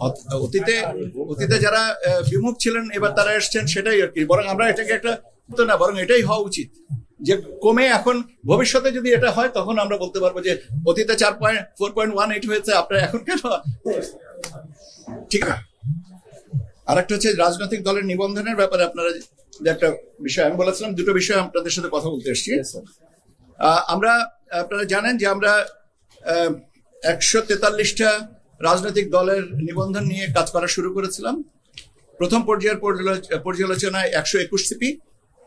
অত- অতীতে অতীতে যারা বিমুখ ছিলেন এবার তারা এসছেন সেটাই আর কি। বরং আমরা এটাকে একটা তো না বরং এটাই হওয়া উচিত যে কমে এখন ভবিষ্যতে যদি এটা হয় তখন আমরা বলতে পারব যে অতীতে চার point four point one eight হয়েছে আপনার এখন কেন? ঠিক আছে। আরেকটা হচ্ছে রাজনৈতিক দলের নিবন্ধনের ব্যাপারে আপনারা যে একটা বিষয় আমি বলেছিলাম দুটো বিষয় আপনাদের সাথে কথা বলতে এসেছি। আহ, আমরা আপনারা জানেন যে আমরা একশো তেতাল্লিশটা রাজনৈতিক দলের নিবন্ধন নিয়ে কাজ করা শুরু করেছিলাম। প্রথম পর্যায়ের পর্যালোচ- পর্যালোচনায় একশো একুশ সিপি,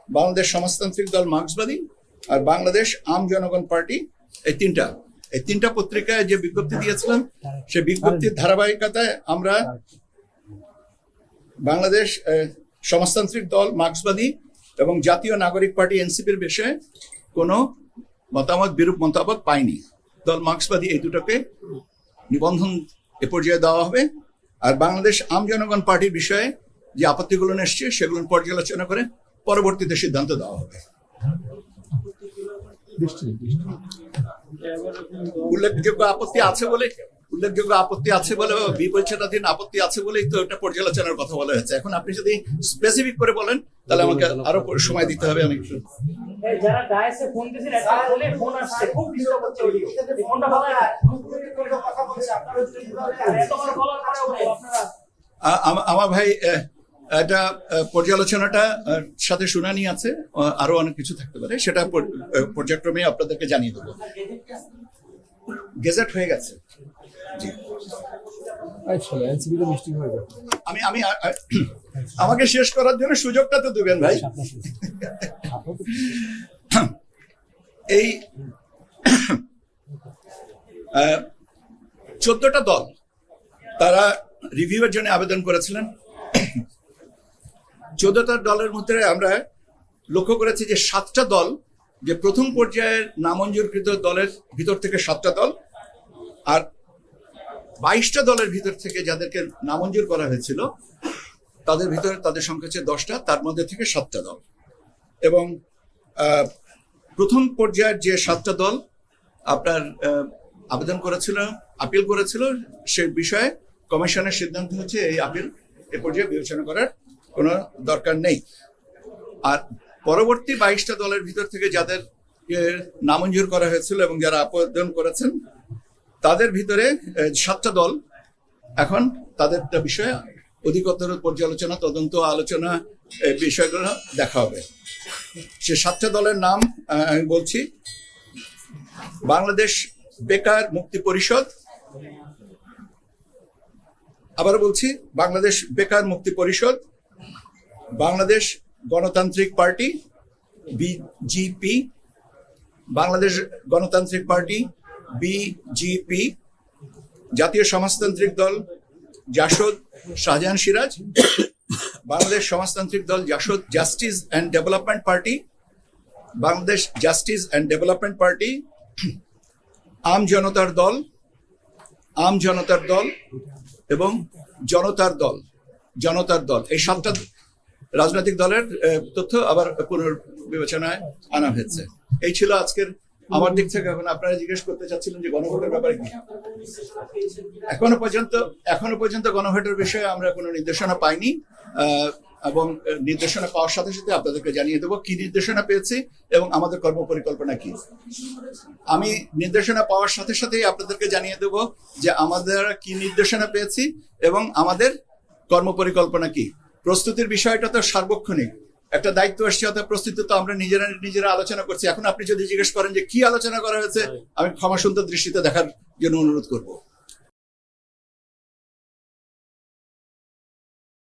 বাংলাদেশ সমাজতান্ত্রিক দল মার্ক্সবাদী আর বাংলাদেশ আম জনগণ পার্টি, এই তিনটা। এই তিনটা পত্রিকায় যে বিজ্ঞপ্তি দিয়েছিলাম, সে বিজ্ঞপ্তির ধারাবাহিকতায় আমরা বাংলাদেশ সমাজতান্ত্রিক দল মার্ক্সবাদী এবং জাতীয় নাগরিক পার্টি এনসিপির বিষয়ে কোনো মতামত, বিরূপ মতামত পাইনি। দল মার্ক্সবাদী এই দুটোকে নিবন্ধন এ পর্যায়ে দেওয়া হবে। আর বাংলাদেশ আম জনগণ পার্টির বিষয়ে যে আপত্তিগুলো এসছে, সেগুলো পর্যালোচনা করে পরবর্তীতে সিদ্ধান্ত দেওয়া হবে। উল্লেখযোগ্য আপত্তি আছে বলে, উল্লেখযোগ্য আপত্তি আছে বলে বিবেচনাধীন আপত্তি আছে বলেই তো এটা পর্যালোচনার কথা বলা হয়েছে। এখন আপনি যদি স্পেসিফিক করে বলেন, তাহলে আমাকে আরও সময় দিতে হবে আমি একটু যারা ডায়াসে ফোন একটা ফোনে ফোন আসছে খুব ডিস্টার্ব হচ্ছে অডিও ফোনটা ভালো না। আর এত বড় বলার আপনারা আমার ভাই এটা পর্যালোচনাটা সাথে শুনানি আছে। আরও অনেক কিছু থাকতে পারে। সেটা পর- পর্যায়ক্রমে আপনাদেরকে জানিয়ে দেবো। গেজেট হয়ে গেছে। জি। আমি আমি আমাকে শেষ করার জন্য সুযোগটা তো দেবেন ভাই। এই চোদ্দটা দল তারা রিভিউয়ের জন্য আবেদন করেছিলেন। চোদ্দটা দলের মধ্যে আমরা লক্ষ্য করেছি যে সাতটা দল, যে প্রথম পর্যায়ের নামঞ্জুরকৃত দলের ভিতর থেকে সাতটা দল আর বাইশটা দলের ভিতর থেকে যাদেরকে নামঞ্জুর করা হয়েছিল, তাদের ভিতরে তাদের সংখ্যা হচ্ছে দশটা, তার মধ্যে থেকে সাতটা দল। এবং প্রথম পর্যায়ের যে সাতটা দল আপনার আবেদন করেছিল, আপিল করেছিল সে বিষয়ে কমিশনের সিদ্ধান্ত হচ্ছে এই আপিল এ পর্যায়ে বিবেচনা করার কোনো দরকার নেই। আর পরবর্তী বাইশটা দলের ভিতর থেকে যাদের নামঞ্জুর করা হয়েছিল এবং যারা আবেদন করেছেন, তাদের ভিতরে সাতটা দল এখন তাদের বিষয়ে অধিকতর পর্যালোচনা, তদন্ত, আলোচনা বিষয়গুলো দেখা হবে। সে সাতটা দলের নাম আমি বলছি। বাংলাদেশ বেকার মুক্তি পরিষদ। আবার বলছি, বাংলাদেশ বেকার মুক্তি পরিষদ, বাংলাদেশ গণতান্ত্রিক পার্টি বিজিপি বাংলাদেশ গণতান্ত্রিক পার্টি বিজিপি জাতীয় সমাজতান্ত্রিক Dal, JASAD Shahjahan Siraj Bangladesh Samajtantrik Dal Jasad justice and development party, Bangladesh justice and development party, আম জনতার দল, আম জনতার দল এবং জনতার দল জনতার দল। এই সাতটা রাজনৈতিক দলের তথ্য আবার পুনর্বিবেচনায় আনা হয়েছে। এই ছিল আজকের দিক থেকে এখন আপনারা জিজ্ঞেস করতে চাচ্ছিলেন যে গণভোটের ব্যাপারে কি? এখনও পর্যন্ত এখনও পর্যন্ত গণভোটের বিষয়ে আমরা কোনো নির্দেশনা পাইনি। এবং নির্দেশনা পাওয়ার সাথে সাথে আপনাদেরকে জানিয়ে দেবো কি নির্দেশনা পেয়েছি এবং আমাদের কর্ম পরিকল্পনা কি। আমি নির্দেশনা পাওয়ার সাথে সাথেই আপনাদেরকে জানিয়ে দেবো যে আমাদের কি নির্দেশনা পেয়েছি এবং আমাদের কর্ম পরিকল্পনা কি। প্রস্তুতির বিষয়টা তো সার্বক্ষণিক। একটা দায়িত্ব আসছে অর্থাৎ প্রস্তুতি তো আমরা নিজেরা নিজেরা আলোচনা করছি। এখন আপনি যদি জিজ্ঞেস করেন যে কি আলোচনা করা হয়েছে আমি ক্ষমা সুন্দর দৃষ্টিতে দেখার জন্য অনুরোধ করব।